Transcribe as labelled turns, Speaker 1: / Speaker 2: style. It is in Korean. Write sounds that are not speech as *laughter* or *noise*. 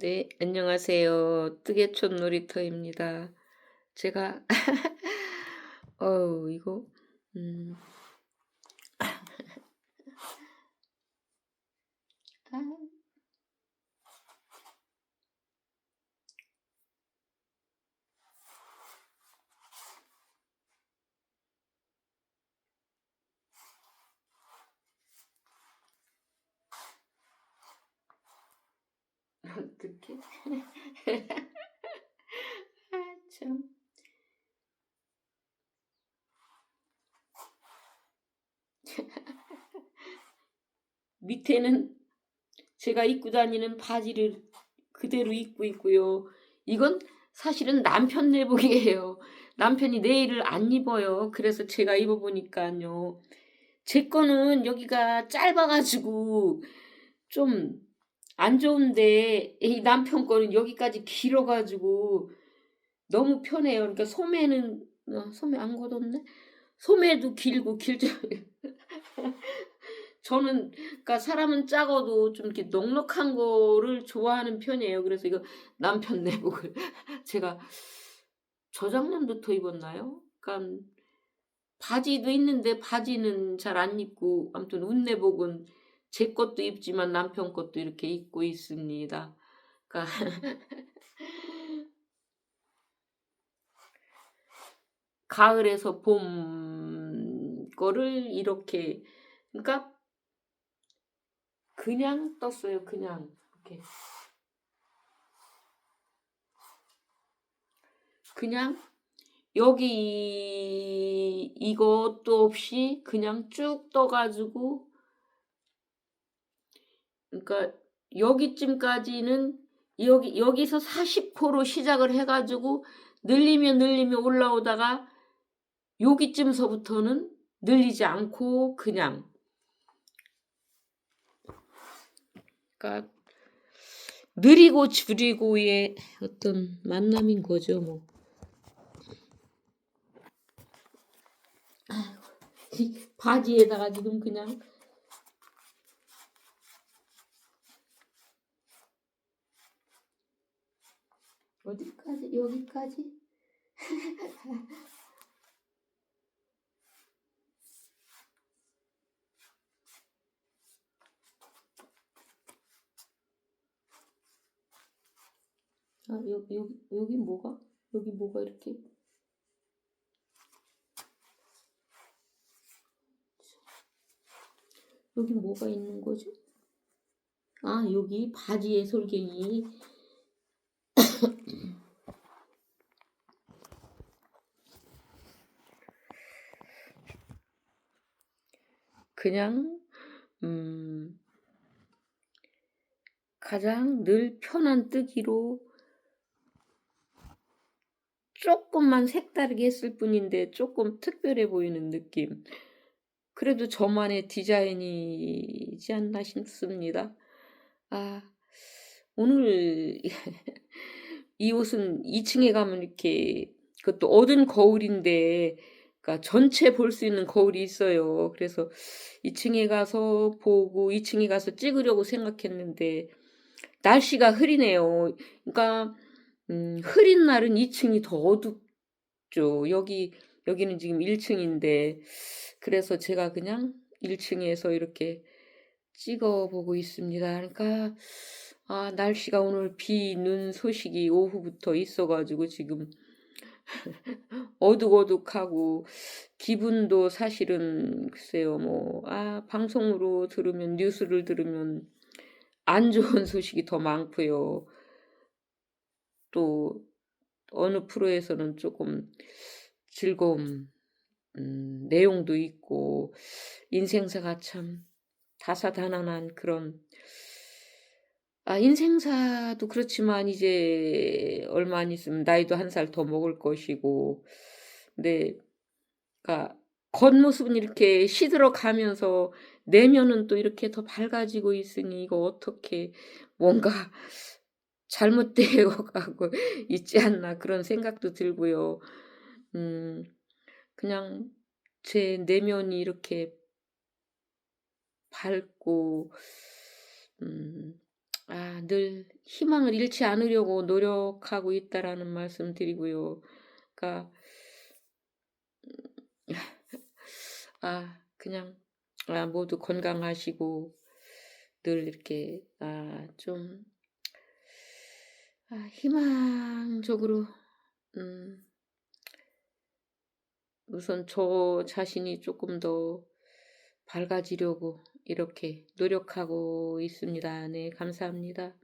Speaker 1: 네, 안녕하세요. 뜨개촌 놀이터입니다. 제가 *laughs* 어우 이거 음. 어떡해. *laughs* 아 참. *laughs* 밑에는 제가 입고 다니는 바지를 그대로 입고 있고요. 이건 사실은 남편 내복이에요. 남편이 내일을 안 입어요. 그래서 제가 입어보니까요. 제 거는 여기가 짧아가지고 좀 안 좋은데 이 남편 거는 여기까지 길어가지고 너무 편해요. 그러니까 소매는 어, 소매 안 걷었네. 소매도 길고 길죠. *laughs* 저는 그러니까 사람은 작아도 좀 이렇게 넉넉한 거를 좋아하는 편이에요. 그래서 이거 남편 내복을 *laughs* 제가 저작년부터 입었나요? 그러니까 바지도 있는데 바지는 잘 안 입고 아무튼 운내복은 제 것도 입지만 남편 것도 이렇게 입고 있습니다. 그러니까 *laughs* 가을에서 봄 거를 이렇게 그러니까 그냥 떴어요. 그냥 이렇게 그냥 여기 이것도 없이 그냥 쭉 떠가지고 그러니까 여기쯤까지는 여기 여기서 40호로 시작을 해가지고 늘리면 늘리면 올라오다가 여기쯤서부터는 늘리지 않고 그냥 그러니까 느리고 줄이고의 어떤 만남인 거죠 뭐. 바지에다가 지금 그냥 어디까지? 여기까지? 아 여기 여기 여기 뭐가? 여기 뭐가 이렇게? 여기 뭐가 있는 거죠? 아 여기 바지에 솔갱이 그냥 음, 가장 늘 편한 뜨기로 조금만 색다르게 했을 뿐인데 조금 특별해 보이는 느낌. 그래도 저만의 디자인이지 않나 싶습니다. 아, 오늘 *laughs* 이 옷은 2층에 가면 이렇게 그것도 어두운 거울인데 그러니까 전체 볼 수 있는 거울이 있어요. 그래서 2층에 가서 보고 2층에 가서 찍으려고 생각했는데 날씨가 흐리네요. 그러니까 음, 흐린 날은 2층이 더 어둡죠. 여기 여기는 지금 1층인데 그래서 제가 그냥 1층에서 이렇게 찍어 보고 있습니다. 그러니까 아, 날씨가 오늘 비, 눈 소식이 오후부터 있어가지고 지금 *laughs* 어둑어둑하고 기분도 사실은 글쎄요 뭐 아 방송으로 들으면 뉴스를 들으면 안 좋은 *laughs* 소식이 더 많고요. 또 어느 프로에서는 조금 즐거운 음, 내용도 있고 인생사가 참 다사다난한 그런 아 인생사도 그렇지만 이제 얼마 안 있으면 나이도 한 살 더 먹을 것이고 근데 그러니까 겉모습은 이렇게 시들어 가면서 내면은 또 이렇게 더 밝아지고 있으니 이거 어떻게 뭔가 *laughs* 잘못되어 가고 *laughs* 있지 않나 그런 생각도 들고요. 음 그냥 제 내면이 이렇게 밝고 음 아 늘 희망을 잃지 않으려고 노력하고 있다라는 말씀 드리고요. 그러니까 아 그냥 아 모두 건강하시고 늘 이렇게 아 좀 아 희망적으로 음 우선 저 자신이 쪼끔 더 밝아지려고 이렇게 노력하고 있습니다. 네 감사합니다.